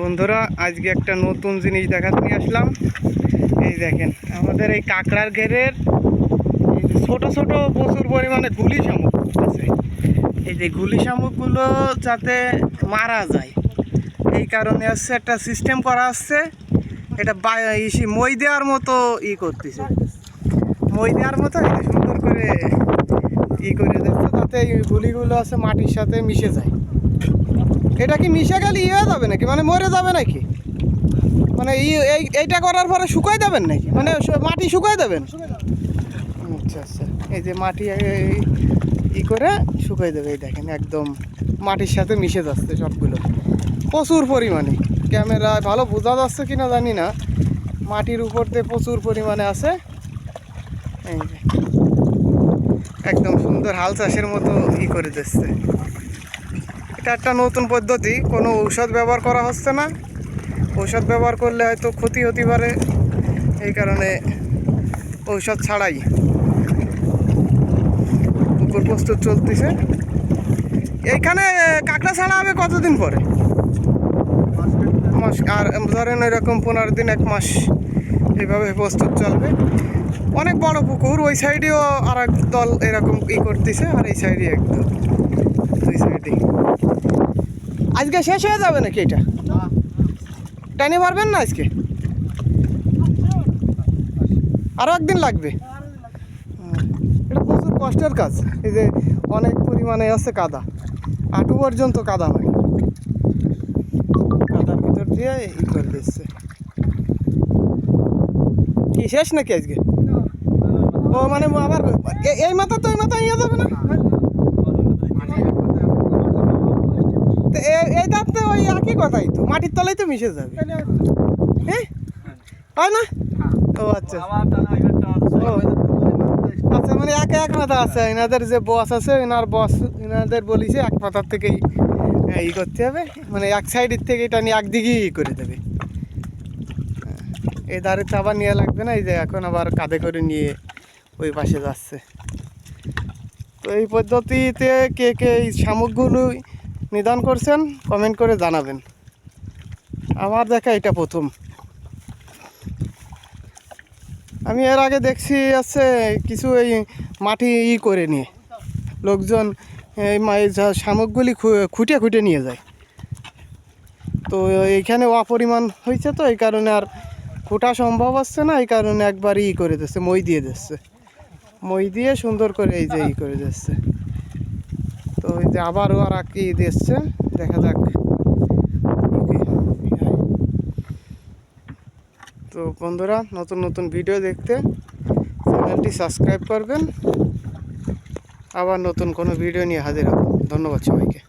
বন্ধুরা, আজকে একটা নতুন জিনিস দেখাতে নিয়ে আসলাম। এই দেখেন, আমাদের এই কাঁকড়ার ঘেরের ছোট ছোট প্রচুর পরিমাণে গুলি শামুক আছে। এই যে গুলি শামুকগুলো যাতে মারা যায়, এই কারণে হচ্ছে একটা সিস্টেম করা হচ্ছে এটা মই দেওয়ার মতো ই করতেছে। মই দেওয়ার মতো সুন্দর করে ই করে দিচ্ছে, যাতে এই গুলিগুলো আছে মাটির সাথে মিশে যায়। এটা কি মিশে গেলে ইয়ে হয়ে যাবে নাকি? মানে মরে যাবে নাকি? মানে ই এই এইটা করার পরে শুকাই দেবেন নাকি? মানে মাটি শুকাই দেবেন আচ্ছা আচ্ছা। এই যে মাটি ই করে শুকাই দেবে এই দেখেন একদম মাটির সাথে মিশে যাচ্ছে সবগুলো। প্রচুর পরিমাণে। ক্যামেরায় ভালো বোঝা যাচ্ছে কিনা জানি না। মাটির উপর দিয়ে প্রচুর পরিমাণে আছে। এই যে। একদম সুন্দর হাল চাষের মতো ই করে দিচ্ছে। এটা একটা নতুন পদ্ধতি, কোনো ঔষধ ব্যবহার করা হচ্ছে না। ঔষধ ব্যবহার করলে হয়তো ক্ষতি হতে পারে, এই কারণে ঔষধ ছাড়াই পুকুর প্রস্তুত চলতেছে। এইখানে কাঁকড়া ছাড়া হবে কতদিন পরে? মাস, আর ধরেন এরকম পনেরো দিন, এক মাস এইভাবে প্রস্তুত চলবে। অনেক বড় পুকুর, ওই সাইডেও আর এক দল এরকম ই করতেছে, আর এই সাইডে একদম দুই সাইডে আজকে শেষ হয়ে যাবে নাকি এটা? টাইনে পারবেন না আজকে? আরও একদিন লাগবে। এটা প্রচুর কষ্টের কাজ। এই যে অনেক পরিমাণে আছে কাদা। হাঁটু পর্যন্ত কাদা হয়। কাদার ভিতর দিয়ে ই করে দিচ্ছে। কি, শেষ নাকি আজকে? ও মানে আবার এই মাথা তো, এই মাথা ইয়ে যাবে না তো এ- এই দাঁত একই কথাই তো মাটির তলায় তো মিশে যাবে। হ্যাঁ? হয় না? ও আচ্ছা। ও। আচ্ছা মানে এক এক মাথা আছে এনাদের যে বস আছে এনার বস এনাদের বলিছে এক মাথার থেকেই ই করতে হবে। মানে এক সাইডের থেকে এটা নিয়ে একদিকেই করে দেবে। এই ধারে তো আবার নিয়ে লাগবে না এই যে এখন আবার কাঁধে করে নিয়ে ওই পাশে যাচ্ছে। তো এই পদ্ধতিতে কে কে এই শামুকগুলো নিদান করছেন কমেন্ট করে জানাবেন। আমার দেখা এটা প্রথম। আমি এর আগে দেখছি আছে কিছু এই মাটি ই করে নিয়ে। লোকজন এই শামুকগুলি খুঁটে খুঁটে নিয়ে যায়। তো এইখানে অপরিমাণ হয়েছে তো, এই কারণে আর খোটা সম্ভব হচ্ছে না, এই কারণে একবার ই করে দিচ্ছে, মই দিয়ে দিচ্ছে। মই দিয়ে সুন্দর করে এই যে ই করে দিচ্ছে। এই যে আবারও আর কি এসছে। দেখা যাক। তো বন্ধুরা, নতুন নতুন ভিডিও দেখতে চ্যানেলটি সাবস্ক্রাইব করবেন। আবার নতুন কোনো ভিডিও নিয়ে হাজির হব। ধন্যবাদ সবাইকে।